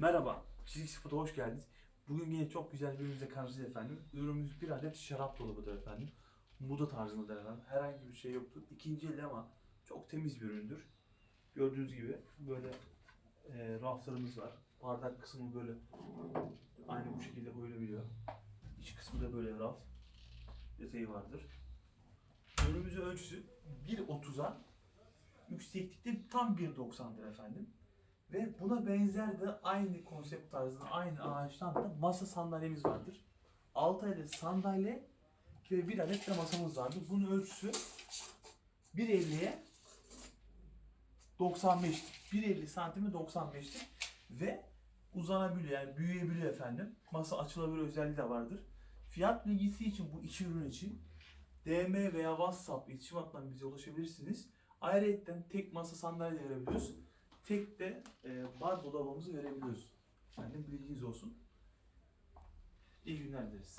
Merhaba, Çizik Spot'a hoş geldiniz. Bugün yine çok güzel bir ürünle karşınızdayız efendim. Ürünümüz bir adet şarap dolabıdır efendim. Muda tarzındadır efendim. Herhangi bir şey yoktur. İkinci el ama çok temiz bir üründür. Gördüğünüz gibi böyle e, raflarımız var. Bardak kısmı böyle aynı bu şekilde koyulabiliyor. İç kısmı da böyle raf detayı vardır. Ürünümüzün ölçüsü 1.30'a yükseklikte tam 1.90'dır efendim. Ve buna benzer de aynı konsept tarzında, aynı ağaçtan da masa sandalyemiz vardır. 6 adet sandalye ve bir adet de masamız vardır. Bunun ölçüsü 1.50'ye 95, 1.50 santime 95'tir. Ve uzanabiliyor yani büyüyebiliyor efendim. Masa açılabilir özelliği de vardır. Fiyat bilgisi için bu iki ürün için DM veya WhatsApp iletişim hattından bize ulaşabilirsiniz. Ayrıca tek masa sandalye de verebiliyoruz. Tek de e, bar dolabımızı verebiliyoruz. Yani bilginiz olsun. İyi günler dileriz.